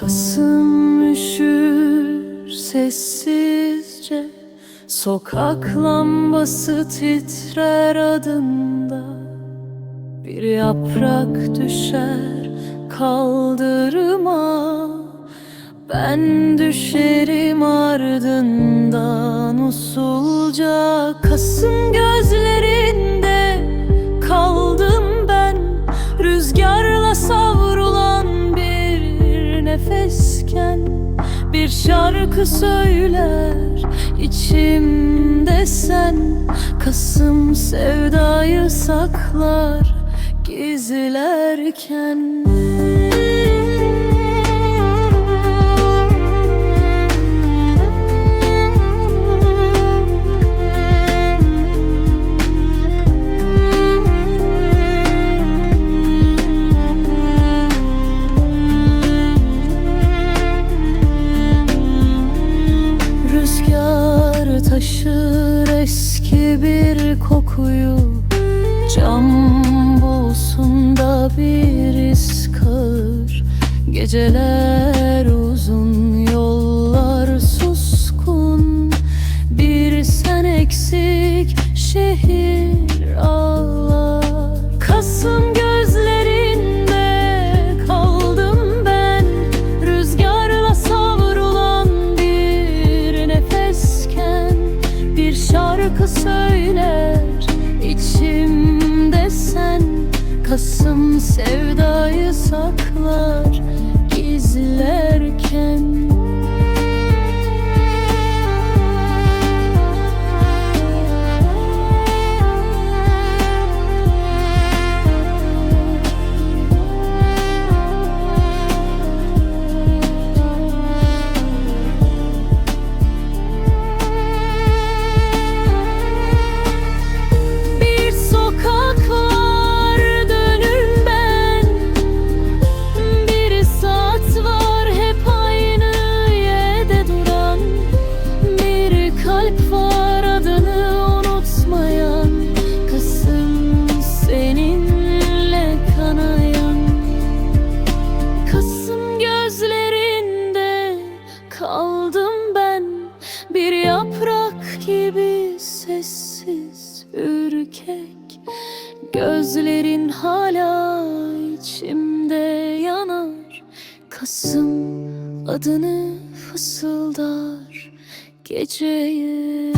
Kasım üşür sessizce Sokak lambası titrer adında. Bir yaprak düşer kaldırıma Ben düşerim ardından usulca. Kasım gözlerinde nefesken Bir şarkı söyler. İçimde sen Kasım sevdayı saklar gizlerken Rüzgar taşır eski bir kokuyu. Cam bulsun da bir iz kalır Geceler sevdayı saklar ürkek Gözlerin hala içimde yanar. Kasım adını fısıldar geceye